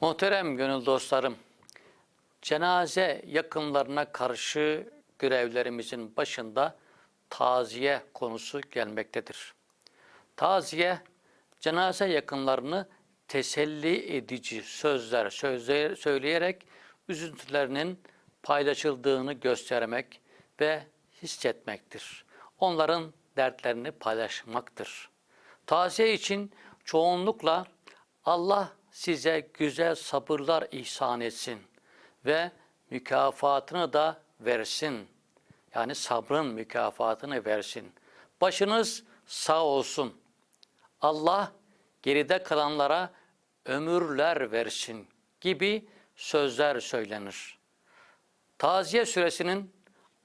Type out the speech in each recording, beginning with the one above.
Muhterem gönül dostlarım, cenaze yakınlarına karşı görevlerimizin başında taziye konusu gelmektedir. Taziye, cenaze yakınlarını teselli edici sözler söyleyerek üzüntülerinin paylaşıldığını göstermek ve hissetmektir. Onların dertlerini paylaşmaktır. Taziye için çoğunlukla Allah size güzel sabırlar ihsan etsin ve mükafatını da versin. Yani sabrın mükafatını versin. Başınız sağ olsun. Allah geride kalanlara ömürler versin gibi sözler söylenir. Taziye süresinin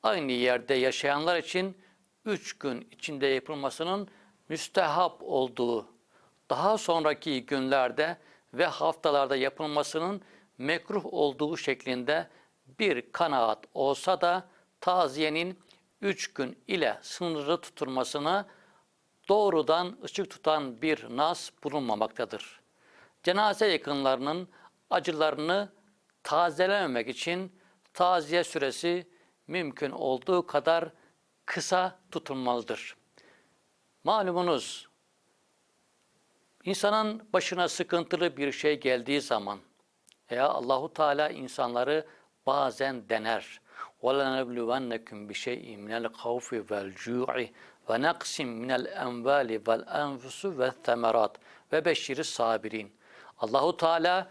aynı yerde yaşayanlar için üç gün içinde yapılmasının müstehap olduğu, daha sonraki günlerde ve haftalarda yapılmasının mekruh olduğu şeklinde bir kanaat olsa da taziyenin üç gün ile sınırlı tutulmasına doğrudan ışık tutan bir nas bulunmamaktadır. Cenaze yakınlarının acılarını tazelememek için taziye süresi mümkün olduğu kadar kısa tutulmalıdır. Malumunuz insanın başına sıkıntılı bir şey geldiği zaman veya Allahu Teala insanları bazen dener. وَلَنَبْلُوَنَّكُمْ بِشَيْءٍ مِنَ الْخَوْفِ وَالْجُوعِ وَنَقْسٍ مِنَ الْاَنْوَالِ وَالْاَنْفُسُ وَالثَّمَرَاتِ ve beşşiri sabirin. Allahu Teala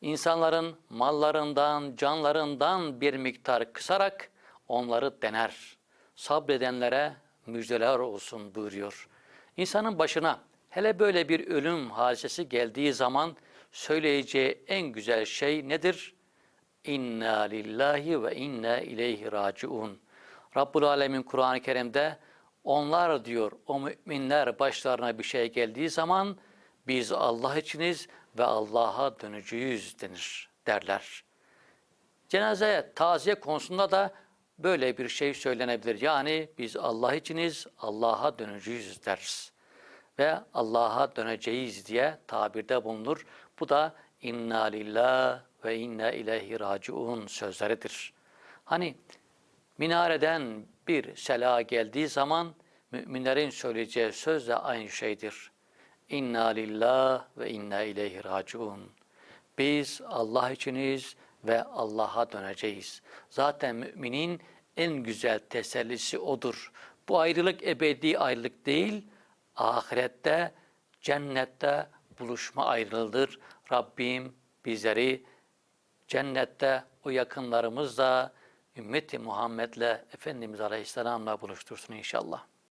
insanların mallarından, canlarından bir miktar kısarak onları dener. Sabredenlere müjdeler olsun buyuruyor. İnsanın başına hele böyle bir ölüm hadisesi geldiği zaman söyleyeceği en güzel şey nedir? İnna lillahi ve inna ileyhi raciun. Rabbul Alemin Kur'an-ı Kerim'de onlar diyor o müminler başlarına bir şey geldiği zaman biz Allah içiniz ve Allah'a döneceğiz denir derler. Cenaze taziye konusunda da böyle bir şey söylenebilir. Yani biz Allah içiniz, Allah'a döneceğiz deriz. Ve Allah'a döneceğiz diye tabirde bulunur. Bu da inna lillah ve inna ileyhi raciun sözleridir. Hani minareden bir sela geldiği zaman müminlerin söyleyeceği söz de aynı şeydir. İnna lillah ve inna ileyhi raciun. Biz Allah içiniz ve Allah'a döneceğiz. Zaten müminin en güzel tesellisi odur. Bu ayrılık ebedi ayrılık değil, ahirette, cennette buluşma ayrılığıdır. Rabbim bizleri cennette o yakınlarımızla, ümmeti Muhammed'le, Efendimiz Aleyhisselam'la buluştursun inşallah.